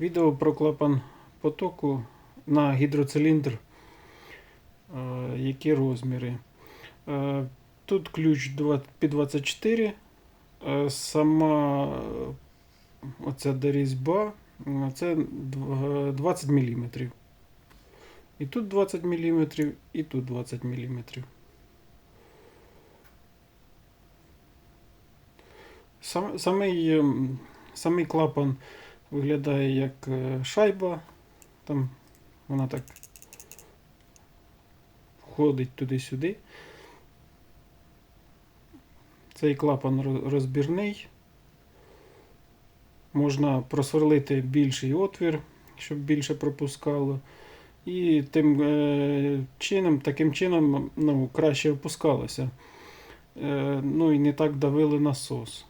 Відео про клапан потоку на гідроциліндр. Е, Які розміри? Е, Тут ключ під 24. е, Сама оця дорізьба це 20 мм. І тут 20 мм, і тут 20 мм. Самий, ем, самий клапан виглядає як е, шайба. Там вона так ходить туди-сюди. Цей клапан розбірний. Можна просверлити більший отвір, щоб більше пропускало. І тим е, чином, таким чином ну, краще опускалося. Е, ну і не так давили насос.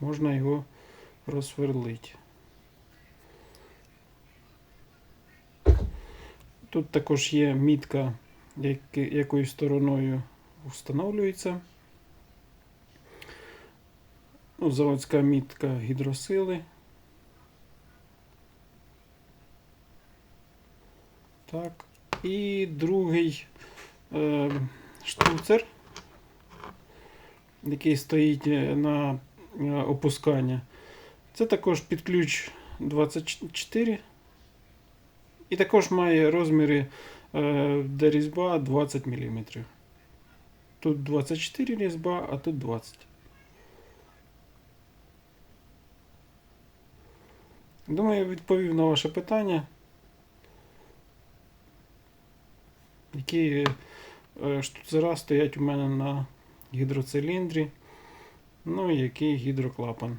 Можна його просверлити. Тут також є мітка, якою стороною встановлюється. Ну, заводська мітка гідросили. Так. І другий е, штуцер, який стоїть е, на е, опускання. Це також під ключ 24. І також має розміри, е, де різьба 20 мм. Тут 24 різьба, а тут 20. Думаю, я відповів на ваше питання. Які е, штуцера стоять у мене на гідроциліндрі. Ну і який гідроклапан.